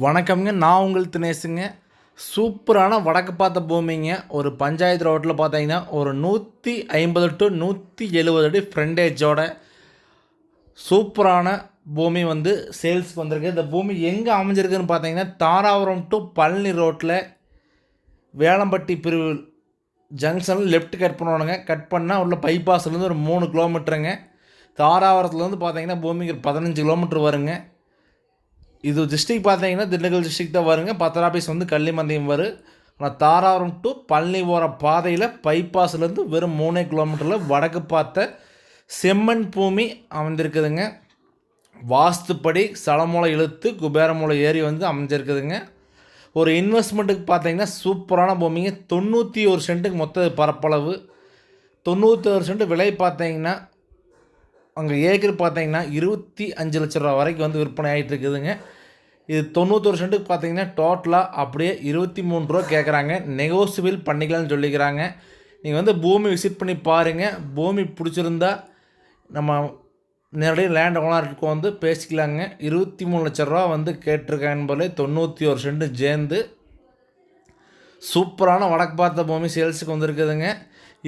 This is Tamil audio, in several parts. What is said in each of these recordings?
வணக்கம்ங்க. நான் உங்கள் தினேஷுங்க. சூப்பரான வடக்கு பார்த்த பூமிங்க. ஒரு பஞ்சாயத்து ரோட்டில் பார்த்தீங்கன்னா ஒரு நூற்றி ஐம்பது டு நூற்றி எழுபது அடி ஃப்ரண்டேஜோட சூப்பரான பூமி வந்து சேல்ஸ்க்கு வந்திருக்கு. இந்த பூமி எங்கே அமைஞ்சிருக்குன்னு பார்த்தீங்கன்னா தாராபுரம் டு பழனி ரோட்டில் வேளம்பட்டி பிரிவு ஜங்ஷனில் லெஃப்ட் கட் பண்ணணுங்க கட் பண்ணால் உள்ள பைபாஸ்லேருந்து ஒரு மூணு கிலோமீட்டருங்க தாராபுரத்துலேருந்து பார்த்தீங்கன்னா பூமிக்கு ஒரு பதினஞ்சு கிலோமீட்டர் வருங்க. இது டிஸ்ட்ரிக் பார்த்தீங்கன்னா திண்டுக்கல் டிஸ்ட்ரிக் தான் வருங்க. பத்தராபீஸ் வந்து கள்ளிமந்தயம் வரும் ஆனால் தாராபுரம் டு பழனி போகிற பாதையில் பைபாஸ்லேருந்து வெறும் மூணே கிலோமீட்டரில் வடக்கு பார்த்த செம்மண் பூமி அமைந்திருக்குதுங்க. வாஸ்துப்படி சலமூலை இழுத்து குபேரமூலை ஏறி வந்து அமைஞ்சிருக்குதுங்க. ஒரு இன்வெஸ்ட்மெண்ட்டுக்கு பார்த்தீங்கன்னா சூப்பரான பூமிங்க. தொண்ணூற்றி ஒரு சென்ட்டுக்கு மொத்த பரப்பளவு. தொண்ணூற்றி ஒரு சென்ட் விலை பார்த்தீங்கன்னா அங்கே ஏக்கர் பார்த்தீங்கன்னா இருபத்தி அஞ்சு லட்ச ரூபா வரைக்கும் வந்து விற்பனை ஆகிட்டு இருக்குதுங்க. இது தொண்ணூத்தொரு சென்ட்டுக்கு பார்த்தீங்கன்னா டோட்டலாக அப்படியே இருபத்தி மூணு ரூபா கேட்குறாங்க நெகோசியபிள் பண்ணிக்கலாம்னு சொல்லிக்கிறாங்க. நீங்கள் வந்து பூமி விசிட் பண்ணி பாருங்கள் பூமி பிடிச்சிருந்தா நம்ம நேரடியாக லேண்ட் ஓனருக்கு வந்து பேசிக்கலாங்க. இருபத்தி மூணு லட்ச ரூபா வந்து கேட்டிருக்காங்க போல தொண்ணூற்றி ஒரு சென்ட்டு சேர்ந்து சூப்பரான வடக்கு பார்த்த பூமி சேல்ஸுக்கு வந்திருக்குதுங்க.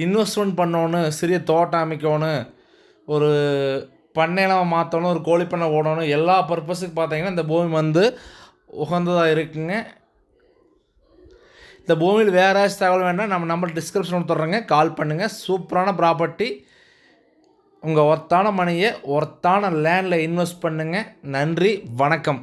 இன்வெஸ்ட்மெண்ட் பண்ணணும் சிறிய தோட்டம் அமைக்கணும் ஒரு பண்ணையெல்லாம் மாற்றணும் ஒரு கோழி பண்ணை ஓடணும் எல்லா பர்பஸுக்கு பார்த்தீங்கன்னா இந்த பூமி வந்து உகந்ததாக இருக்குங்க. இந்த பூமியில் வேறு ஏதாச்சும் தகவல் வேணால் நம்ம நம்பர் டிஸ்கிரிப்ஷன் கொடுத்துட்றோங்க கால் பண்ணுங்கள் சூப்பரான ப்ராப்பர்ட்டி உங்கள் ஒர்த்தான மணியை ஒர்த்தான லேண்டில் இன்வெஸ்ட் பண்ணுங்கள் நன்றி வணக்கம்.